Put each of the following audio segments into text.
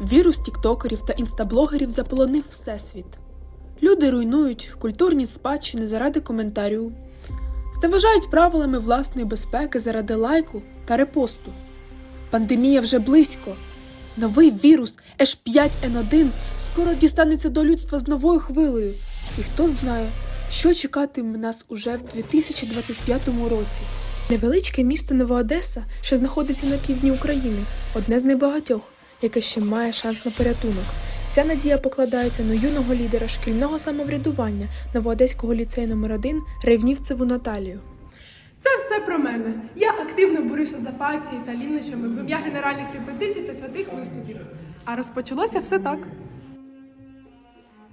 Вірус тіктокерів та інстаблогерів заполонив всесвіт. Люди руйнують культурні спадщини заради коментарю, зневажають правилами власної безпеки заради лайку та репосту. Пандемія вже близько. Новий вірус H5N1 скоро дістанеться до людства з новою хвилею. І хто знає, що чекатиме нас уже в 2025 році. Невеличке місто Нова Одеса, що знаходиться на півдні України, одне з небагатьох, яке ще має шанс на порятунок. Вся надія покладається на юного лідера шкільного самоврядування Новоодеського ліцею номер 1 Ревнівцеву Наталію. Це все про мене. Я активно борюся з апатією та лінощами в ім'я генеральних репетицій та святих виступів. А розпочалося все так.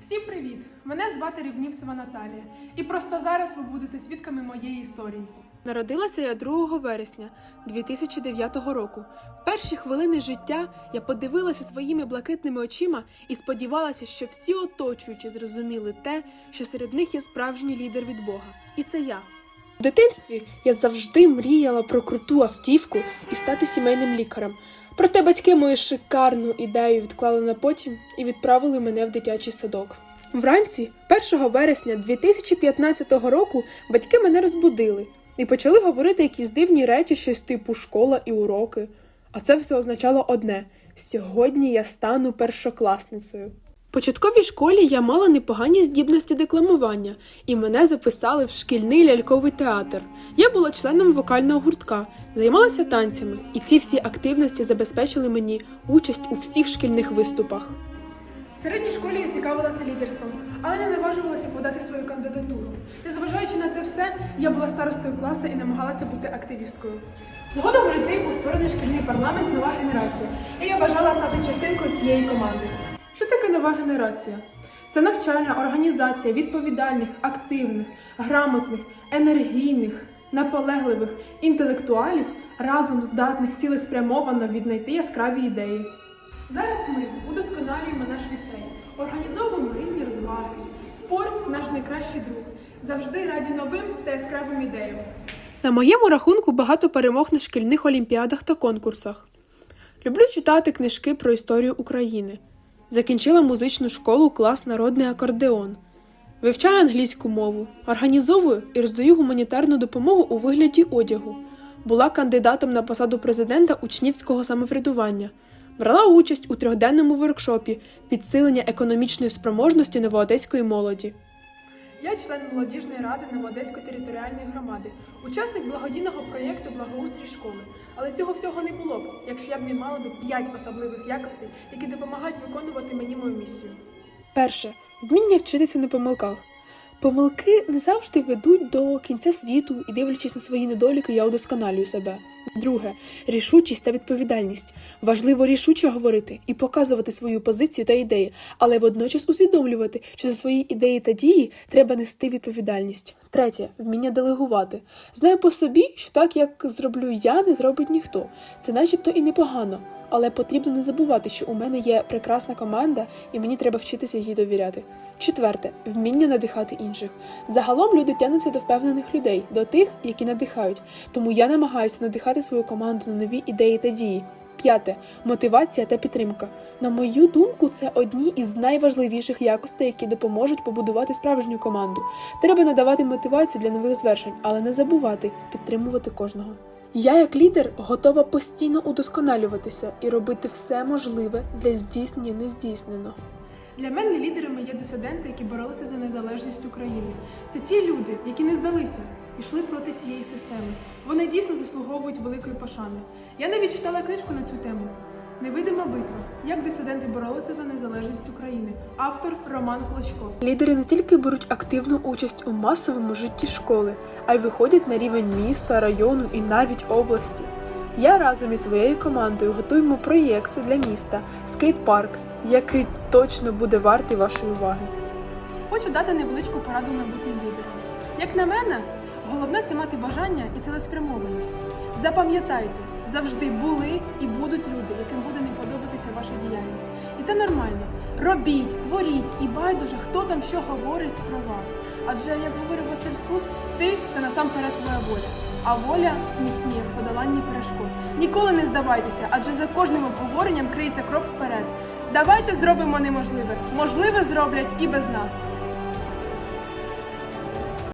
Всім привіт! Мене звати Рівнівцева Наталія. І просто зараз ви будете свідками моєї історії. Народилася я 2 вересня 2009 року. В перші хвилини життя я подивилася своїми блакитними очима і сподівалася, що всі оточуючі зрозуміли те, що серед них є справжній лідер від Бога. І це я. В дитинстві я завжди мріяла про круту автівку і стати сімейним лікарем. Проте батьки мою шикарну ідею відклали на потім і відправили мене в дитячий садок. Вранці, 1 вересня 2015 року, батьки мене розбудили і почали говорити якісь дивні речі, щось типу школа і уроки. А це все означало одне: сьогодні я стану першокласницею. В початковій школі я мала непогані здібності декламування, і мене записали в шкільний ляльковий театр. Я була членом вокального гуртка, займалася танцями, і ці всі активності забезпечили мені участь у всіх шкільних виступах. В середній школі я цікавилася лідерством, але не наважувалася подати свою кандидатуру. Незважаючи на це все, я була старостою класу і намагалася бути активісткою. Згодом у ліцеї був створений шкільний парламент Нова генерація, і я бажала стати частинкою цієї команди. Що таке нова генерація? Це навчальна організація відповідальних, активних, грамотних, енергійних, наполегливих інтелектуалів разом здатних цілеспрямовано віднайти яскраві ідеї. Зараз ми удосконалюємо наш ліцей, організовуємо різні розваги. Спорт наш найкращий друг. Завжди раді новим та яскравим ідеям. На моєму рахунку багато перемог на шкільних олімпіадах та конкурсах. Люблю читати книжки про історію України. Закінчила музичну школу клас народний акордеон. Вивчаю англійську мову, організовую і роздаю гуманітарну допомогу у вигляді одягу. Була кандидатом на посаду президента учнівського самоврядування. Брала участь у трьохденному воркшопі підсилення економічної спроможності новоодеської молоді. Я член молодіжної ради Новоодеської територіальної громади, учасник благодійного проєкту Благоустрій школи. Але цього всього не було б, якщо я б не мала б п'ять особливих якостей, які допомагають виконувати мені мою місію. Перше вміння вчитися на помилках. Помилки не завжди ведуть до кінця світу, і дивлячись на свої недоліки, я удосконалюю себе. Друге рішучість та відповідальність. Важливо рішуче говорити і показувати свою позицію та ідеї, але водночас усвідомлювати, що за свої ідеї та дії треба нести відповідальність. Третє вміння делегувати. Знаю по собі, що так як зроблю я, не зробить ніхто. Це начебто і непогано. Але потрібно не забувати, що у мене є прекрасна команда, і мені треба вчитися їй довіряти. Четверте вміння надихати інших. Загалом люди тягнуться до впевнених людей, до тих, які надихають. Тому я намагаюся надихати свою команду на нові ідеї та дії. П'яте мотивація та підтримка. На мою думку, це одні із найважливіших якостей, які допоможуть побудувати справжню команду. Треба надавати мотивацію для нових звершень, але не забувати підтримувати кожного. Я, як лідер, готова постійно удосконалюватися і робити все можливе для здійснення нездійсненого. Для мене лідерами є дисиденти, які боролися за незалежність України. Це ті люди, які не здалися, йшли проти цієї системи. Вони дійсно заслуговують великої пошани. Я навіть читала книжку на цю тему. Невидима битва. Як дисиденти боролися за незалежність України. Автор Роман Клочко. Лідери не тільки беруть активну участь у масовому житті школи, а й виходять на рівень міста, району і навіть області. Я разом із своєю командою готуємо проєкт для міста скейт-парк, який точно буде вартий вашої уваги. Хочу дати невеличку пораду майбутнім лідерам. Як на мене, головне це мати бажання і цілеспрямованість. Запам'ятайте, завжди були і будуть люди, яким буде не подобатися ваша діяльність. І це нормально. Робіть, творіть і байдуже, хто там що говорить про вас. Адже, як говорив Василь Стус, ти це насамперед твоя воля. А воля міцніє перешкод. Ніколи не здавайтеся, адже за кожним обговоренням криється крок вперед. Давайте зробимо неможливе. Можливе зроблять і без нас.